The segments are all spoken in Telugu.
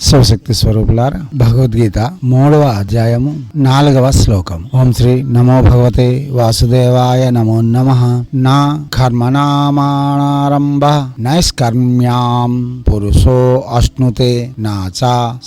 శివశక్తి స్వరూపులార భగవద్గీత మూడవ అధ్యాయము నాలుగవ శ్లోకం ఓం శ్రీ నమో భగవతే వాసుదేవాయ నమో నమ. నా కర్మణామారంభ నైష్కర్మ్యాం పురుషో అశ్నుతే నా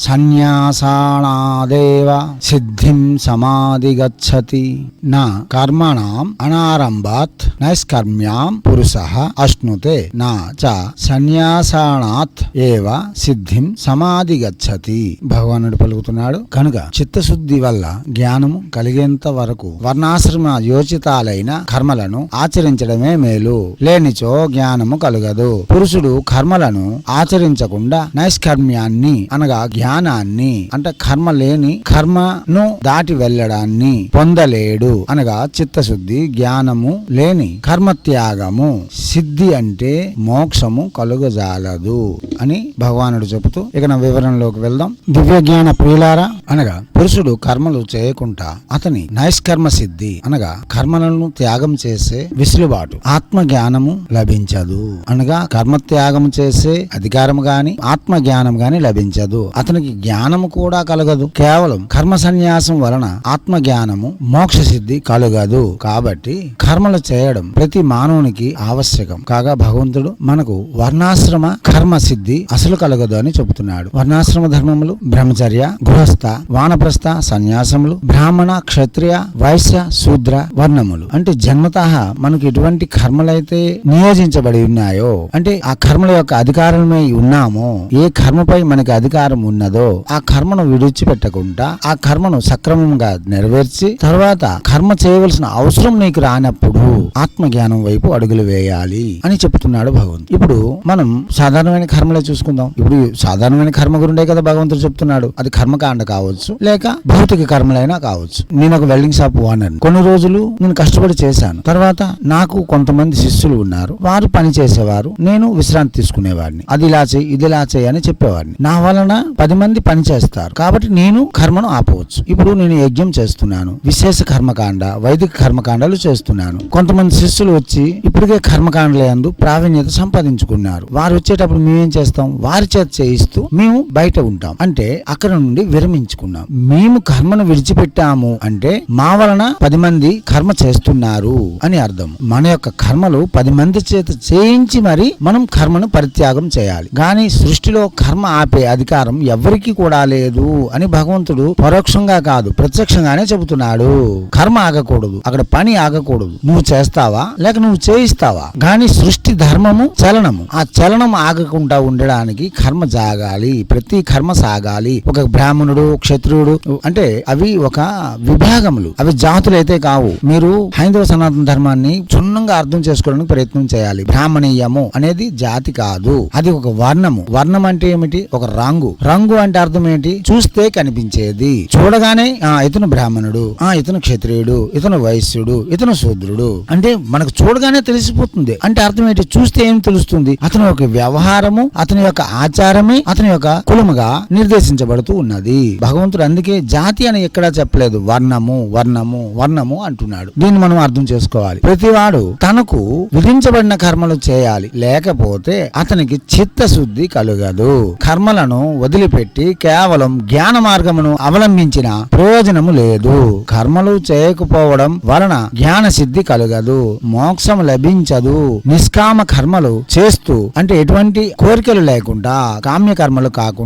సన్యాసానాదేవ సిద్ధిం సమాధి గచ్చతి నా కర్మణాం అనారంభాత్ నైష్కర్మ్యాం పురుష అశ్నుతే నా చ సన్యాసానాత్ ఏవ సిద్ధిం సమాధి గచ్చతి భగవానుడు పలుకుతున్నాడు. కనుక చిత్తశుద్ధి వల్ల జ్ఞానము కలిగేంత వరకు వర్ణాశ్రమ యోచితాలైన కర్మలను ఆచరించడమే మేలు. లేనిచో జ్ఞానము కలుగదు. పురుషుడు కర్మలను ఆచరించకుండా నైష్కర్మ్యాన్ని అనగా జ్ఞానాన్ని అంటే కర్మ లేని కర్మను దాటి వెళ్ళడాన్ని పొందలేడు. అనగా చిత్తశుద్ధి జ్ఞానము లేని కర్మత్యాగము సిద్ధి అంటే మోక్షము కలుగజాలదు అని భగవానుడు చెబుతూ ఇక నా ధ్యానంలోకి వెళ్దాం. దివ్య జ్ఞాన ప్రియులారా అనగా పురుషుడు కర్మలు చేయకుండా అతని నైష్కర్మ సిద్ధి అనగా కర్మలను త్యాగం చేసే విసులుబాటు ఆత్మ జ్ఞానము లభించదు. అనగా కర్మ త్యాగం చేసే అధికారం గాని ఆత్మ జ్ఞానం గాని లభించదు. అతనికి జ్ఞానము కూడా కలగదు. కేవలం కర్మ సన్యాసం వలన ఆత్మ జ్ఞానము మోక్ష సిద్ధి కలగదు. కాబట్టి కర్మలు చేయడం ప్రతి మానవునికి ఆవశ్యకం. కాగా భగవంతుడు మనకు వర్ణాశ్రమ కర్మ సిద్ధి అసలు కలగదు అని చెబుతున్నాడు. వర్ణాశ్రమ ధర్మములు బ్రహ్మచర్య గృహస్థ వానప్రస్థ సన్యాసములు బ్రాహ్మణ క్షత్రియ వైశ్య శూద్ర వర్ణములు. అంటే జన్మత మనకు ఎటువంటి కర్మలైతే నియోజించబడి ఉన్నాయో అంటే ఆ కర్మల యొక్క అధికారమై ఉన్నామో ఏ కర్మపై మనకి అధికారం ఉన్నదో ఆ కర్మను విడిచిపెట్టకుండా ఆ కర్మను సక్రమంగా నెరవేర్చి తర్వాత కర్మ చేయవలసిన అవసరం నీకు రానప్పుడు ఆత్మజ్ఞానం వైపు అడుగులు వేయాలి అని చెప్తున్నాడు భగవంతుడు. ఇప్పుడు మనం సాధారణమైన కర్మలే చూసుకుందాం. ఇప్పుడు సాధారణమైన కర్మ గురిండే కదా భగవంతుడు చెప్తున్నాడు. అది కర్మకాండ కావచ్చు లేక భౌతిక కర్మలైనా కావచ్చు. నేను ఒక వెల్డింగ్ షాప్ ఓనర్ కొన్ని రోజులు నేను కష్టపడి చేశాను. తర్వాత నాకు కొంతమంది శిష్యులు ఉన్నారు. వారు పని చేసేవారు. నేను విశ్రాంతి తీసుకునేవాడిని. అది ఇలా చేయి ఇది ఇలా చేయి అని చెప్పేవాడిని. నా వలన పది మంది పని చేస్తారు. కాబట్టి నేను కర్మను ఆపవచ్చు. ఇప్పుడు నేను యజ్ఞం చేస్తున్నాను. విశేష కర్మకాండ వైదిక కర్మకాండాలు చేస్తున్నాను. కొంతమంది శిష్యులు వచ్చి ఇప్పటికే కర్మకాండలందు ప్రావీణ్యత సంపాదించుకున్నారు. వారు వచ్చేటప్పుడు మేమేం చేస్తాం? వారి చేత చేయిస్తూ మేము బయట ఉంటాం. అంటే అక్కడ నుండి విరమించుకున్నాం. మేము కర్మను విడిచిపెట్టాము అంటే మా వలన పది మంది కర్మ చేస్తున్నారు అని అర్థం. మన యొక్క కర్మలు పది మంది చేత చేయించి మరి మనం కర్మను పరిత్యాగం చేయాలి. గాని సృష్టిలో కర్మ ఆపే అధికారం ఎవరికి కూడా లేదు అని భగవంతుడు పరోక్షంగా కాదు ప్రత్యక్షంగానే చెబుతున్నాడు. కర్మ ఆగకూడదు అక్కడ పని ఆగకూడదు. నువ్వు చేస్తావా? లేక నువ్వు చేయిస్తావా? గాని సృష్టి ధర్మము చలనము. ఆ చలనం ఆగకుండా ఉండడానికి కర్మ జాగాలి. ప్రతి కర్మ సాగాలి. ఒక బ్రాహ్మణుడు క్షత్రియుడు అంటే అవి ఒక విభాగములు. అవి జాతులు అయితే కావు. మీరు హైందవ సనాతన ధర్మాన్ని క్షుణ్ణంగా అర్థం చేసుకోవడానికి ప్రయత్నం చేయాలి. బ్రాహ్మణీయము అనేది జాతి కాదు. అది ఒక వర్ణము. వర్ణం అంటే ఏమిటి? ఒక రంగు. రంగు అంటే అర్థం ఏంటి? చూస్తే కనిపించేది. చూడగానే ఆ ఇతను బ్రాహ్మణుడు ఆ ఇతను క్షత్రియుడు ఇతను వైశ్యుడు ఇతను శూద్రుడు. అంటే మనకు చూడగానే తెలిసిపోతుంది. అంటే అర్థం ఏంటి? చూస్తే ఏం తెలుస్తుంది? అతని యొక్క వ్యవహారము అతని యొక్క ఆచారమే అతని యొక్క కులముగా నిర్దేశించబడుతూ ఉన్నది. భగవంతుడు అందుకే జాతి అని ఎక్కడా చెప్పలేదు. వర్ణము వర్ణము వర్ణము అంటున్నాడు. దీన్ని మనం అర్థం చేసుకోవాలి. ప్రతివాడు తనకు విధించబడిన కర్మలు చేయాలి. లేకపోతే అతనికి చిత్తశుద్ధి కలుగదు. కర్మలను వదిలిపెట్టి కేవలం జ్ఞాన మార్గమును అవలంబించిన ప్రయోజనము లేదు. కర్మలు చేయకపోవడం వలన జ్ఞాన సిద్ధి కలుగదు. మోక్షం లభించదు. నిష్కామ కర్మలు చేస్తూ అంటే ఎటువంటి కోరికలు లేకుండా కామ్య కర్మలు కాకుండా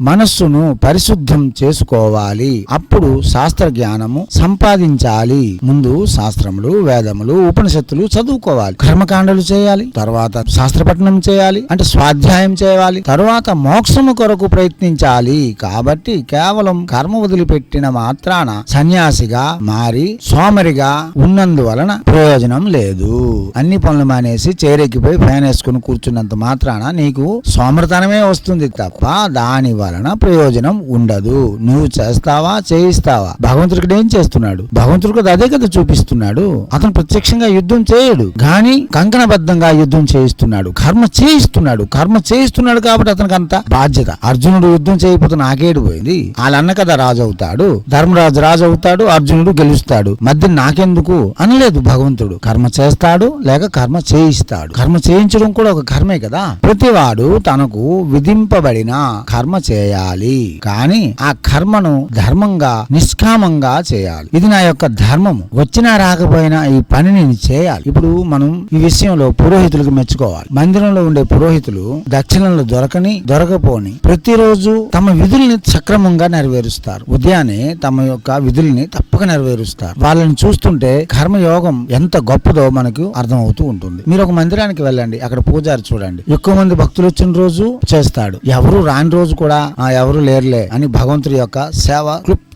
మనస్సును పరిశుద్ధం చేసుకోవాలి. అప్పుడు శాస్త్ర జ్ఞానము సంపాదించాలి. ముందు శాస్త్రములు వేదములు ఉపనిషత్తులు చదువుకోవాలి. కర్మకాండలు చేయాలి. తర్వాత శాస్త్రపట్నం చేయాలి. అంటే స్వాధ్యాయం చేయాలి. తర్వాత మోక్షము కొరకు ప్రయత్నించాలి. కాబట్టి కేవలం కర్మ వదిలిపెట్టిన మాత్రాన సన్యాసిగా మారి సోమరిగా ఉన్నందువలన ప్రయోజనం లేదు. అన్ని పనులు మానేసి చేరెక్కిపోయి ఫ్యాన్ వేసుకుని కూర్చున్నంత మాత్రాన నీకు సోమరతనమే వస్తుంది తప్ప దాని వలన ప్రయోజనం ఉండదు. నువ్వు చేస్తావా చేయిస్తావా? భగవంతుడు ఏం చేస్తున్నాడు? భగవంతుడు అదే కదా చూపిస్తున్నాడు. అతను ప్రత్యక్షంగా యుద్ధం చేయడు. గాని కంకణబద్ధంగా యుద్ధం చేయిస్తున్నాడు. కర్మ చేయిస్తున్నాడు. కర్మ చేయిస్తున్నాడు కాబట్టి అతనికి అంత బాధ్యత. అర్జునుడు యుద్ధం చేయకపోతే నాకేడు పోయింది. వాళ్ళన్న కదా రాజు అవుతాడు ధర్మరాజు రాజు అవుతాడు అర్జునుడు గెలుస్తాడు. మధ్య నాకెందుకు? అనలేదు భగవంతుడు. కర్మ చేస్తాడు లేక కర్మ చేయిస్తాడు. కర్మ చేయించడం కూడా ఒక కర్మే కదా. ప్రతివాడు తనకు విధింపబడిన కర్మ చేయాలి. కానీ ఆ కర్మను ధర్మంగా నిష్కామంగా చేయాలి. ఇది నా యొక్క ధర్మము. వచ్చినా రాకపోయినా ఈ పని నేను చేయాలి. ఇప్పుడు మనం ఈ విషయంలో పురోహితులకు మెచ్చుకోవాలి. మందిరంలో ఉండే పురోహితులు దక్షిణలు దొరకని దొరకపోని ప్రతిరోజు తమ విధుల్ని సక్రమంగా నెరవేరుస్తారు. ఉదయాన్నే తమ యొక్క విధుల్ని తప్పక నెరవేరుస్తారు. వాళ్ళని చూస్తుంటే కర్మయోగం ఎంత గొప్పదో మనకు అర్థమవుతూ ఉంటుంది. మీరు ఒక మందిరానికి వెళ్ళండి. అక్కడ పూజారి చూడండి. ఎక్కువ మంది భక్తులు వచ్చిన రోజు చేస్తాడు. ఎవరు రాని రోజు కూడా ఆ ఎవరు లేరులే అని భగవంతుడి యొక్క సేవ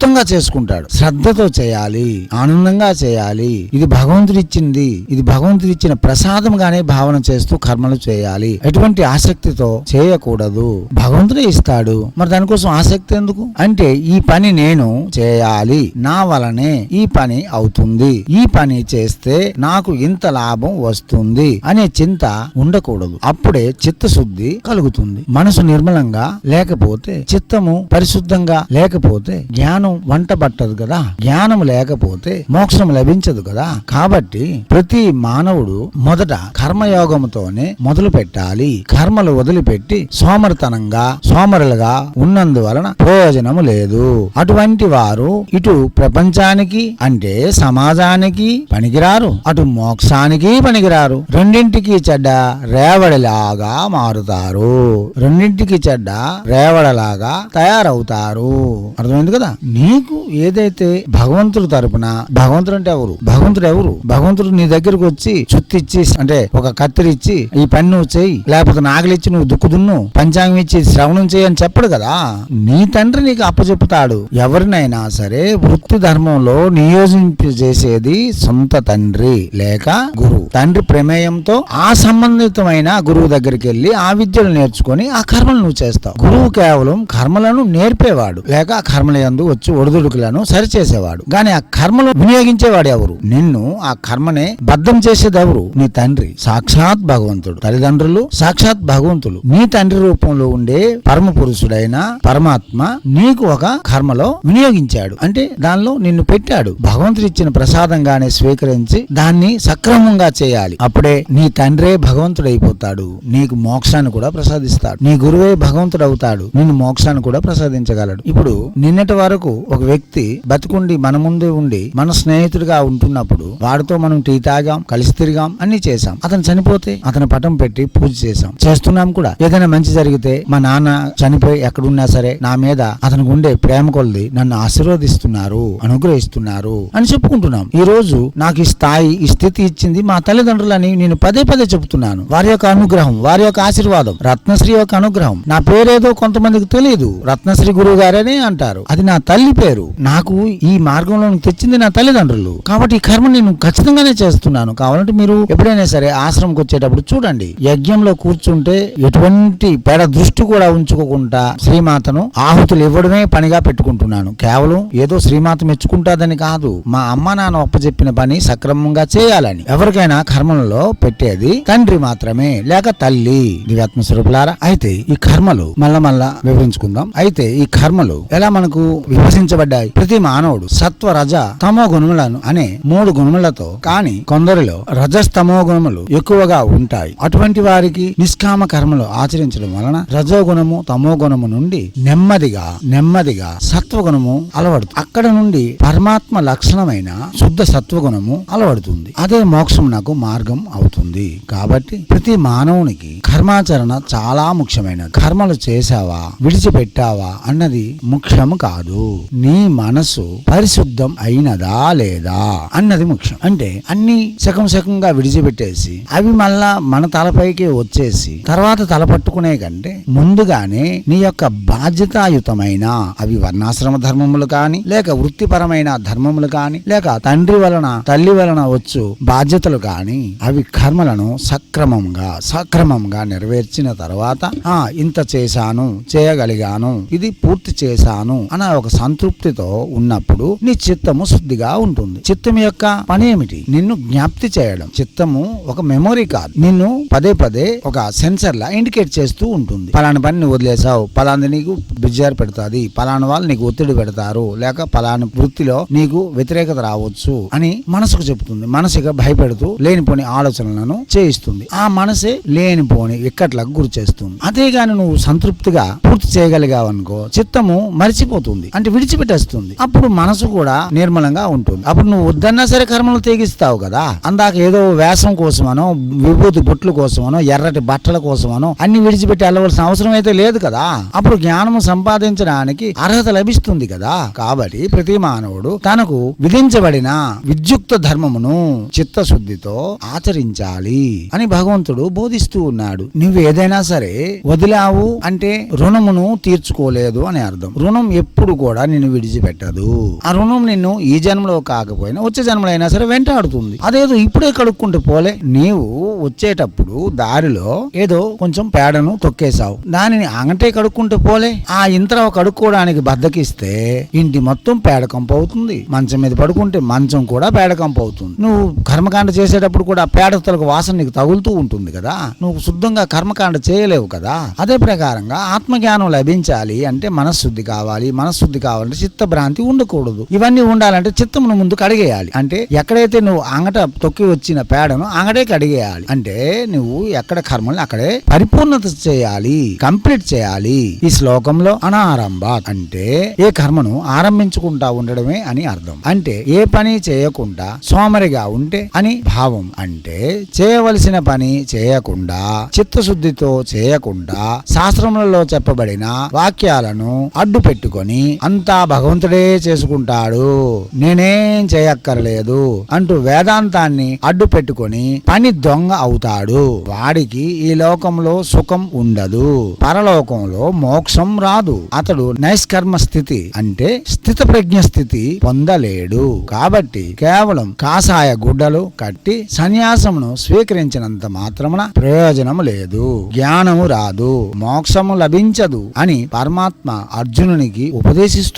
క్లుప్తంగా చేసుకుంటాడు. శ్రద్ధతో చేయాలి ఆనందంగా చేయాలి. ఇది భగవంతుడు ఇచ్చింది ఇది భగవంతుడు ఇచ్చిన ప్రసాదంగానే భావన చేస్తూ కర్మలు చేయాలి. ఎటువంటి ఆసక్తితో చేయకూడదు. భగవంతుడే ఇస్తాడు. మరి దానికోసం ఆసక్తి ఎందుకు? అంటే ఈ పని నేను చేయాలి. నా వలనే ఈ పని అవుతుంది. ఈ పని చేస్తే నాకు ఇంత లాభం వస్తుంది అనే చింత ఉండకూడదు. అప్పుడే చిత్తశుద్ధి కలుగుతుంది. మనసు నిర్మలంగా లేకపోతే చిత్తము పరిశుద్ధంగా లేకపోతే జ్ఞానం వంట పట్టదు కదా? జ్ఞానం లేకపోతే మోక్షం లభించదు కదా? కాబట్టి ప్రతి మానవుడు మొదట కర్మయోగముతోనే మొదలు పెట్టాలి. కర్మలు వదిలిపెట్టి సోమరితనంగా సోమరులుగా ఉన్నందువలన ప్రయోజనము లేదు. అటువంటి వారు ఇటు ప్రపంచానికి అంటే సమాజానికి పనికిరారు అటు మోక్షానికి పనికిరారు. రెండింటికి చెడ్డ రేవడిలాగా మారుతారు. రెండింటికి చెడ్డ రేవడలాగా తయారవుతారు. అర్థమైంది కదా? నీకు ఏదైతే భగవంతుడు తరపున భగవంతుడు అంటే ఎవరు? భగవంతుడు ఎవరు? భగవంతుడు నీ దగ్గరకు వచ్చి చుత్తిచ్చి అంటే ఒక కత్తిరి ఇచ్చి ఈ పని నువ్వు చెయ్యి. లేకపోతే నాగలిచ్చి నువ్వు దుక్కుదున్ను పంచాంగం ఇచ్చి శ్రవణం చేయి అని చెప్పడు కదా. నీ తండ్రి నీకు అప్పచెప్పుతాడు ఎవరినైనా సరే వృత్తి ధర్మంలో నియోజింపు చేసేది సొంత తండ్రి లేక గురువు. తండ్రి ప్రమేయంతో ఆ సంబంధితమైన గురువు దగ్గరికి వెళ్ళి ఆ విద్యలు నేర్చుకొని ఆ కర్మలు నువ్వు చేస్తావు. గురువు కేవలం కర్మలను నేర్పేవాడు లేక ఆ కర్మల యందు వచ్చి ఒడిదుడుకులను సరిచేసేవాడు. గాని ఆ కర్మలు వినియోగించేవాడు ఎవరు? నిన్ను ఆ కర్మనే బద్ధం చేసేదెవరు నీ తండ్రి. సాక్షాత్ భగవంతుడు. తల్లిదండ్రులు సాక్షాత్ భగవంతులు. నీ తండ్రి రూపంలో ఉండే పరమ పురుషుడైన పరమాత్మ నీకు ఒక కర్మలో వినియోగించాడు. అంటే దానిలో నిన్ను పెట్టాడు. భగవంతుడు ఇచ్చిన ప్రసాదంగానే స్వీకరించి దాన్ని సక్రమంగా చేయాలి. అప్పుడే నీ తండ్రే భగవంతుడు అయిపోతాడు నీకు మోక్షాన్ని కూడా ప్రసాదిస్తాడు. నీ గురువే భగవంతుడు అవుతాడు నిన్ను మోక్షాన్ని కూడా ప్రసాదించగలడు. ఇప్పుడు నిన్నటి వరకు ఒక వ్యక్తి బతికుండి మన ముందే ఉండి మన స్నేహితుడిగా ఉంటున్నప్పుడు వాడితో మనం టీ తాగాం కలిసి తిరిగాం అన్ని చేశాం. అతను చనిపోతే అతని పటం పెట్టి పూజ చేశాం. చేస్తున్నాం కూడా. ఏదైనా మంచి జరిగితే మా నాన్న చనిపోయి ఎక్కడున్నా సరే నా మీద అతనికి ఉండే ప్రేమ కొలది నన్ను ఆశీర్వదిస్తున్నారు అనుగ్రహిస్తున్నారు అని చెప్పుకుంటున్నాం. ఈ రోజు నాకు ఈ స్థాయి ఈ స్థితి ఇచ్చింది మా తల్లిదండ్రులని నేను పదే పదే చెబుతున్నాను. వారి యొక్క అనుగ్రహం వారి యొక్క ఆశీర్వాదం రత్నశ్రీ యొక్క అనుగ్రహం. నా పేరేదో కొంతమందికి తెలియదు రత్నశ్రీ గురువు గారనే అంటారు. అది నా తల్లి పేరు నాకు ఈ మార్గంలో తెచ్చింది నా తల్లిదండ్రులు. కాబట్టి ఈ కర్మ నేను ఖచ్చితంగానే చేస్తున్నాను. కావాలంటే మీరు ఎప్పుడైనా సరే ఆశ్రమంకి వచ్చేటప్పుడు చూడండి. యజ్ఞంలో కూర్చుంటే ఎటువంటి పేడ దృష్టి కూడా ఉంచుకోకుండా శ్రీమాతను ఆహుతులు ఇవ్వడమే పనిగా పెట్టుకుంటున్నాను. కేవలం ఏదో శ్రీమాత మెచ్చుకుంటాదని కాదు. మా అమ్మ నాన్న అప్పచెప్పిన పని సక్రమంగా చేయాలని. ఎవరికైనా కర్మలలో పెట్టేది తండ్రి మాత్రమే లేక తల్లి. దివ్యాత్మ స్వరూపులారా అయితే ఈ కర్మలు మళ్ళా మళ్ళా వివరించుకుందాం. అయితే ఈ కర్మలు ఎలా మనకు విభజించబడ్డాయి ప్రతి మానవుడు సత్వ రజ తమో గుణములను అనే మూడు గుణములతో కానీ కొందరిలో రజస్తమో గుణములు ఎక్కువగా ఉంటాయి. అటువంటి వారికి నిష్కామ కర్మలు ఆచరించడం వలన రజోగుణము తమో గుణము నుండి నెమ్మదిగా నెమ్మదిగా సత్వగుణము అలవడుతుంది అక్కడ నుండి పరమాత్మ లక్షణమైన శుద్ధ సత్వగుణము అలవడుతుంది. అదే మోక్షం నాకు మార్గం అవుతుంది. కాబట్టి ప్రతి మానవునికి కర్మాచరణ చాలా ముఖ్యమైన కర్మలు చేశావా? విడిచిపెట్టావా? అన్నది ముఖ్యము కాదు. నీ మనసు పరిశుద్ధం అయినదా లేదా అన్నది ముఖ్యం. అంటే అన్ని సగం సగంగా విడిచిపెట్టేసి అవి మళ్ళా మన తలపైకి వచ్చేసి తర్వాత తల పట్టుకునే కంటే ముందుగానే నీ యొక్క బాధ్యతాయుతమైన అవి వర్ణాశ్రమ ధర్మములు కాని లేక వృత్తిపరమైన ధర్మములు కాని లేక తండ్రి వలన తల్లి వలన వచ్చు బాధ్యతలు కాని అవి కర్మలను సక్రమంగా సక్రమంగా నెరవేర్చిన తర్వాత ఆ ఇంత చేశాను చేయగలిగాను ఇది పూర్తి చేశాను అన్న ఒక సంతృప్తితో ఉన్నప్పుడు నీ చిత్తము శుద్ధిగా ఉంటుంది. చిత్తం యొక్క పని ఏమిటి? నిన్ను జ్ఞాప్తి చేయడం. చిత్తము ఒక మెమొరీ కాదు. నిన్ను పదే పదే ఒక సెన్సర్ లా ఇండికేట్ చేస్తూ ఉంటుంది. పలానా పని నువ్వు వదిలేసావు పలాంది నీకు బిజారు పెడుతుంది. పలానా వాళ్ళు నీకు ఒత్తిడి పెడతారు. లేక పలాని వృత్తిలో నీకు వ్యతిరేకత రావచ్చు అని మనసుకు చెబుతుంది. మనసుగా భయపెడుతూ లేనిపోని ఆలోచనలను చేయిస్తుంది. ఆ మనసే లేనిపోని ఇక్కట్లకు గురి చేస్తుంది అదే గాని నువ్వు సంతృప్తిగా పూర్తి చేయగలిగావనుకో చిత్తము మరిచిపోతుంది. అంటే విడిచిపెట్టేస్తుంది. అప్పుడు మనసు కూడా నిర్మలంగా ఉంటుంది. అప్పుడు నువ్వు వద్దన్నా సరే కర్మలు తెగిస్తావు కదా. అందాక ఏదో వేషం కోసమనో విభూతి బొట్లు కోసమనో ఎర్రటి బట్టల కోసమనో అన్ని విడిచిపెట్టి వెళ్ళవలసిన అవసరం అయితే లేదు కదా. అప్పుడు జ్ఞానము సంపాదించడానికి అర్హత లభిస్తుంది కదా. కాబట్టి ప్రతి మానవుడు తనకు విధించబడిన విద్యుక్త ధర్మమును చిత్తశుద్ధితో ఆచరించాలి అని భగవంతుడు బోధిస్తూ ఉన్నాడు. నువ్వు ఏదైనా సరే వదిలావు అంటే రుణమును తీర్చుకోలేదు అని అర్థం. రుణం ఎప్పుడు కూడా నిన్ను విడిచిపెట్టదు. ఆ రుణం నిన్ను ఈ జన్మలో కాకపోయినా వచ్చే జన్మలో అయినా సరే వెంటాడుతుంది. అదేదో ఇప్పుడే కడుక్కుంటూ పోలే. నీవు వచ్చేటప్పుడు దారిలో ఏదో కొంచెం పేడను తొక్కేశావు. దానిని అంగటే కడుక్కుంటూ పోలే. ఆ ఇంతలో కడుక్కోవడానికి బద్దకిస్తే ఇంటి మొత్తం పేడకంపు అవుతుంది. మంచం మీద పడుకుంటే మంచం కూడా పేడకంపు అవుతుంది. నువ్వు కర్మకాండ చేసేటప్పుడు కూడా పేడ తలకు వాసన నీకు తగులుతూ ఉంటుంది కదా. నువ్వు శుద్ధంగా కర్మకాండ చేయలేవు కదా. అదే ప్రకారంగా ఆత్మజ్ఞానం లభించాలి అంటే మనశ్శుద్ధి కావాలి మనశ్శుద్ధి కావాలంటే చిత్తభ్రాంతి ఉండకూడదు. ఇవన్నీ ఉండాలంటే చిత్తమును ముందు కడిగేయాలి. అంటే ఎక్కడైతే నువ్వు అంగట తొక్కి వచ్చిన పేడను అంగటే కడిగేయాలి. అంటే నువ్వు ఎక్కడ కర్మల్ని అక్కడే పరిపూర్ణత చేయాలి. కంప్లీట్ చేయాలి. ఈ శ్లోకంలో అనారంభ. అంటే ఏ కర్మను ఆరంభించుకుంటా ఉండడమే అని అర్థం. అంటే ఏ పని చేయకుండా సోమరిగా ఉంటే అని భావం. అంటే చేయవలసిన పని చేయకుండా చిత్తశుద్ధితో చేయకుండా శాస్త్రములలో చెప్పబడిన వాక్యాలను అడ్డు పెట్టుకొని అంత భగవంతుడే చేసుకుంటాడు. నేనేం చేయక్కర్లేదు అంటూ వేదాంతాన్ని అడ్డు పెట్టుకొని పని దొంగ అవుతాడు. వాడికి ఈ లోకంలో సుఖం ఉండదు. పరలోకంలో మోక్షం రాదు. అతడు నైష్కర్మ స్థితి అంటే స్థిత ప్రజ్ఞ స్థితి పొందలేడు. కాబట్టి కేవలం కాషాయ గుడ్డలు కట్టి సన్యాసమును స్వీకరించినంత మాత్రమున ప్రయోజనం లేదు. జ్ఞానము రాదు. మోక్షము లభించదు అని పరమాత్మ అర్జునునికి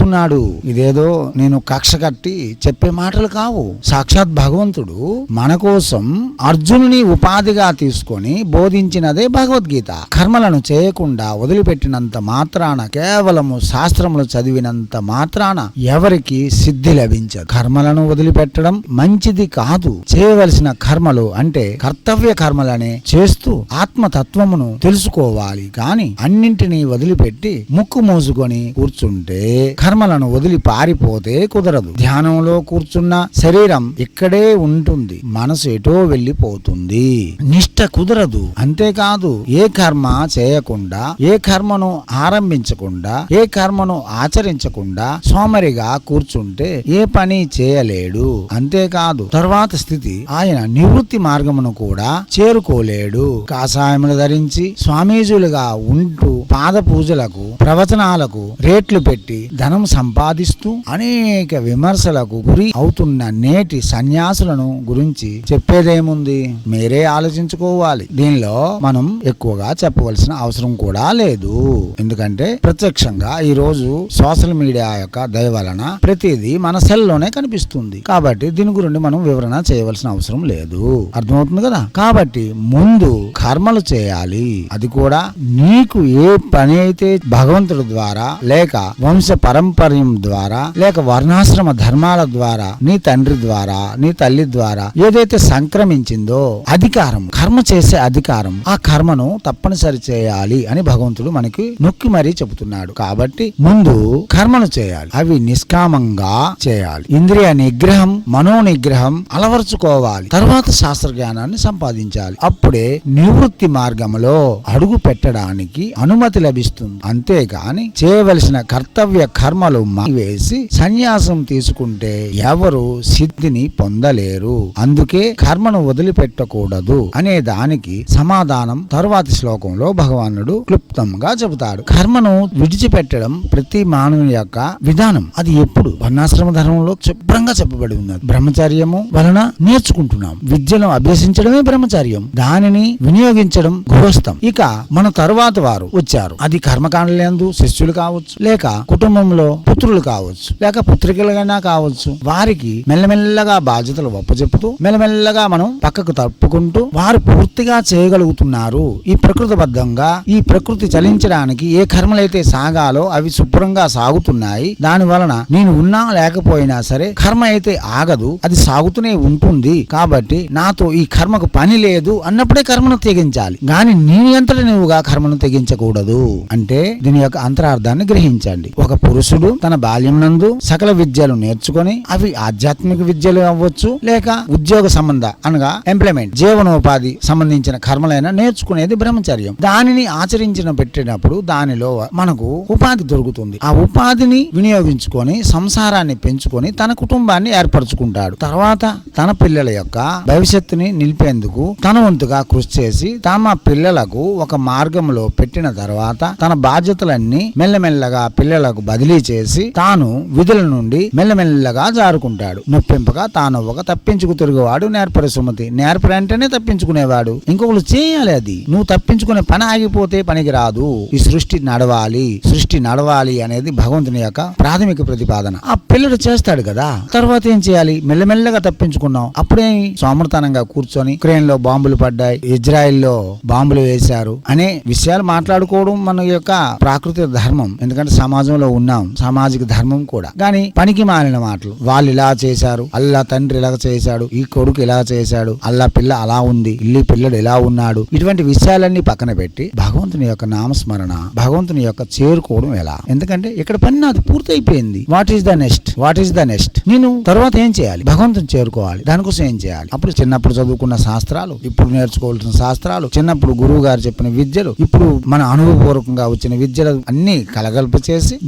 చెప్తున్నాడు. ఇదేదో నేను కక్ష కట్టి చెప్పే మాటలు కావు. సాక్షాత్ భగవంతుడు మన కోసం అర్జునుని ఉపాధిగా తీసుకొని బోధించినదే భగవద్గీత. కర్మలను చేయకుండా వదిలిపెట్టినంత మాత్రాన కేవలము శాస్త్రములు చదివినంత మాత్రాన ఎవరికి సిద్ధి లభించదు కర్మలను వదిలిపెట్టడం మంచిది కాదు. చేయవలసిన కర్మలు అంటే కర్తవ్య కర్మలనే చేస్తూ ఆత్మతత్వమును తెలుసుకోవాలి. కాని అన్నింటినీ వదిలిపెట్టి ముక్కు మూసుకొని కూర్చుంటే కర్మలను వదిలి పారిపోతే కుదరదు. ధ్యానంలో కూర్చున్న శరీరం ఇక్కడే ఉంటుంది. మనసు ఎటో వెళ్ళిపోతుంది. నిష్ట కుదరదు. అంతేకాదు ఏ కర్మ చేయకుండా ఏ కర్మను ఆరంభించకుండా ఏ కర్మను ఆచరించకుండా సోమరిగా కూర్చుంటే ఏ పని చేయలేడు. అంతేకాదు తర్వాత స్థితి ఆయన నివృత్తి మార్గమును కూడా చేరుకోలేడు. కాషాయములు ధరించి స్వామీజులుగా ఉంటూ పాద పూజలకు ప్రవచనాలకు రేట్లు పెట్టి ధన సంపాదిస్తూ అనేక విమర్శలకు గురి అవుతున్న నేటి సన్యాసులను గురించి చెప్పేదేముంది? మీరే ఆలోచించుకోవాలి. దీనిలో మనం ఎక్కువగా చెప్పవలసిన అవసరం కూడా లేదు. ఎందుకంటే ప్రత్యక్షంగా ఈ రోజు సోషల్ మీడియా యొక్క దయ వలన ప్రతిదీ మన సెల్లోనే కనిపిస్తుంది. కాబట్టి దీని గురించి మనం వివరణ చేయవలసిన అవసరం లేదు. అర్థమవుతుంది కదా? కాబట్టి ముందు కర్మలు చేయాలి. అది కూడా నీకు ఏ పని అయితే భగవంతుడి ద్వారా లేక వంశ పారంపర్యం ద్వారా లేక వర్ణాశ్రమ ధర్మాల ద్వారా నీ తండ్రి ద్వారా నీ తల్లి ద్వారా ఏదైతే సంక్రమించిందో అధికారం కర్మ చేసే అధికారం ఆ కర్మను తప్పనిసరి చేయాలి అని భగవంతుడు మనకి నొక్కి మరీ చెబుతున్నాడు. కాబట్టి ముందు కర్మను చేయాలి. అవి నిష్కామంగా చేయాలి. ఇంద్రియ నిగ్రహం మనో నిగ్రహం అలవర్చుకోవాలి. తర్వాత శాస్త్ర జ్ఞానాన్ని సంపాదించాలి. అప్పుడే నివృత్తి మార్గంలో అడుగు పెట్టడానికి అనుమతి లభిస్తుంది. అంతేగాని చేయవలసిన కర్తవ్య కర్మలు వేసి సన్యాసం తీసుకుంటే ఎవరు సిద్ధిని పొందలేరు. అందుకే కర్మను వదిలిపెట్టకూడదు అనే దానికి సమాధానం తరువాతి శ్లోకంలో భగవానుడు క్లుప్తంగా చెబుతాడు. కర్మను విడిచిపెట్టడం ప్రతి మానవుని యొక్క విధానం. అది ఎప్పుడు? వర్ణాశ్రమ ధర్మంలో శుభ్రంగా చెప్పబడి ఉన్నది. బ్రహ్మచర్యము వలన నేర్చుకుంటున్నాం. విద్యను అభ్యసించడమే బ్రహ్మచర్యం. దానిని వినియోగించడం గృహస్థం. ఇక మన తరువాత వారు వచ్చారు. అది కర్మకాండలందు శిష్యులు కావచ్చు లేక కుటుంబంలో పుత్రులు కావచ్చు లేక పుత్రికలుగా కావచ్చు వారికి మెల్లమెల్లగా బాధ్యతలు ఒప్పచెప్పుతూ మెల్లమెల్లగా మనం పక్కకు తప్పుకుంటూ వారు పూర్తిగా చేయగలుగుతున్నారు. ఈ ప్రకృతిబద్ధంగా ఈ ప్రకృతి చలించడానికి ఏ కర్మలైతే సాగాలో అవి శుభ్రంగా సాగుతున్నాయి దాని వలన నేను ఉన్నా లేకపోయినా సరే కర్మ అయితే ఆగదు అది సాగుతూనే ఉంటుంది. కాబట్టి నాతో ఈ కర్మకు పని లేదు అన్నప్పుడే కర్మను తెగించాలి. గాని నీ అంతటి నువ్వుగా కర్మను తెగించకూడదు. అంటే దీని యొక్క అంతరార్థాన్ని గ్రహించండి. ఒక పురుష శిష్యుడు తన బాల్యం నందు సకల విద్యలు నేర్చుకొని అవి ఆధ్యాత్మిక విద్యలు అవ్వచ్చు లేక ఉద్యోగ సంబంధ అనగా ఎంప్లాయ్మెంట్ జీవనోపాధి సంబంధించిన కర్మలైన నేర్చుకునేది బ్రహ్మచర్యం. దానిని ఆచరించిన పెట్టినప్పుడు దానిలో మనకు ఉపాధి దొరుకుతుంది. ఆ ఉపాధిని వినియోగించుకొని సంసారాన్ని పెంచుకొని తన కుటుంబాన్ని ఏర్పరచుకుంటాడు. తర్వాత తన పిల్లల యొక్క భవిష్యత్తుని నిలిపేందుకు తన వంతుగా కృషి చేసి తమ పిల్లలకు ఒక మార్గంలో పెట్టిన తర్వాత తన బాధ్యతలన్నీ మెల్లమెల్లగా పిల్లలకు బదిలీ చేసి తాను విధుల నుండి మెల్లమెల్లగా జారుకుంటాడు. నొప్పింపగా తాను ఒక తప్పించుకు తిరుగువాడు నేర్పరి సుమతి నేర్పరి అంటేనే తప్పించుకునేవాడు. ఇంకొకరు చేయాలి అది. నువ్వు తప్పించుకునే పని ఆగిపోతే పనికి రాదు. ఈ సృష్టి నడవాలి. సృష్టి నడవాలి అనేది భగవంతుని యొక్క ప్రాథమిక ప్రతిపాదన. ఆ పిల్లడు చేస్తాడు కదా. తర్వాత ఏం చేయాలి? మెల్లమెల్లగా తప్పించుకున్నాం. అప్పుడే సోమర్తనంగా కూర్చొని ఉక్రెయిన్లో బాంబులు పడ్డాయి. ఇజ్రాయెల్లో బాంబులు వేశారు అనే విషయాలు మాట్లాడుకోవడం మన యొక్క ప్రాకృతిక ధర్మం. ఎందుకంటే సమాజంలో ఉన్నాం. సామాజిక ధర్మం కూడా. కానీ పనికి మాలిన మాటలు. వాళ్ళు ఇలా చేశారు అల్లా తండ్రి ఇలా చేశాడు ఈ కొడుకు ఇలా చేశాడు అల్లా పిల్ల అలా ఉంది ఇల్లి పిల్లడు ఇలా ఉన్నాడు. ఇటువంటి విషయాలన్నీ పక్కన పెట్టి భగవంతుని యొక్క నామస్మరణ భగవంతుని యొక్క చేరుకోవడం ఎలా? ఎందుకంటే ఇక్కడ పని నాది పూర్తి అయిపోయింది what is the next what is the next నేను తర్వాత ఏం చేయాలి? భగవంతుని చేరుకోవాలి. దానికోసం ఏం చేయాలి? అప్పుడు చిన్నప్పుడు చదువుకున్న శాస్త్రాలు ఇప్పుడు నేర్చుకోవాల్సిన శాస్త్రాలు చిన్నప్పుడు గురువు గారు చెప్పిన విద్యలు ఇప్పుడు మన అనుభవపూర్వకంగా వచ్చిన విద్యలు అన్ని కలగల్ప చేసి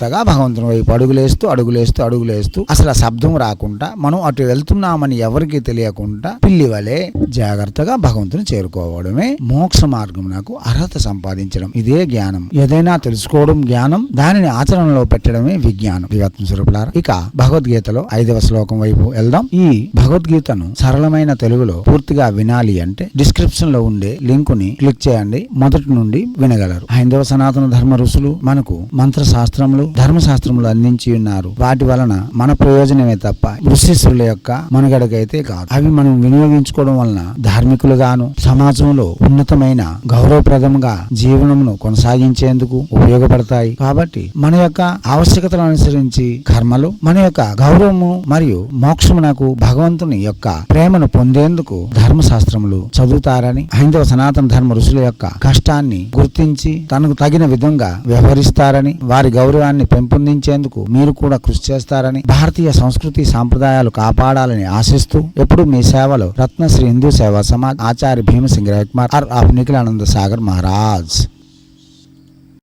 జాగ్రత్తగా భగవంతుని వైపు అడుగులేస్తూ అడుగులేస్తూ అడుగులేస్తూ అసలు ఆ శబ్దం రాకుండా మనం అటు వెళ్తున్నామని ఎవరికి తెలియకుండా పిల్లి వలె జాగ్రత్తగా భగవంతుని చేరుకోవడమే మోక్ష మార్గం నాకు అర్హత సంపాదించడం. ఇదే జ్ఞానం. ఏదైనా తెలుసుకోవడం జ్ఞానం దానిని ఆచరణలో పెట్టడమే విజ్ఞానం. దివాత్మ స్వరూపులారా ఇక భగవద్గీతలో ఐదవ శ్లోకం వైపు వెళ్దాం. ఈ భగవద్గీతను సరళమైన తెలుగులో పూర్తిగా వినాలి అంటే డిస్క్రిప్షన్లో ఉండే లింక్ని క్లిక్ చేయండి. మొదటి నుండి వినగలరు. హైందవ సనాతన ధర్మ ఋషులు మనకు మంత్ర శాస్త్రములు ధర్మశాస్త్రములు అందించి ఉన్నారు. వాటి వలన మన ప్రయోజనమే తప్ప ఋషిశ్రుల యొక్క మనుగడకైతే కాదు. అవి మనం వినియోగించుకోవడం వలన ధార్మికులుగాను సమాజంలో ఉన్నతమైన గౌరవప్రదంగా జీవనమును కొనసాగించేందుకు ఉపయోగపడతాయి. కాబట్టి మన యొక్క ఆవశ్యకతను అనుసరించి కర్మలు మన యొక్క గౌరవము మరియు మోక్షమునకు భగవంతుని యొక్క ప్రేమను పొందేందుకు ధర్మశాస్త్రములు చదువుతారని హైందవ సనాతన ధర్మ ఋషుల యొక్క కష్టాన్ని గుర్తించి తనకు తగిన విధంగా వ్యవహరిస్తారని వారి గౌరవాన్ని పెంపొందించేందుకు మీరు కూడా కృషి చేస్తారని భారతీయ సంస్కృతి సాంప్రదాయాలు కాపాడాలని ఆశిస్తూ ఎప్పుడు మీ సేవలో రత్నశ్రీ హిందూ సేవా సమాజ్ ఆచార్య భీమసింగ్ కుమార్ ఆర్ ఆఫ్ నిఖిలానంద సాగర్ మహారాజ్.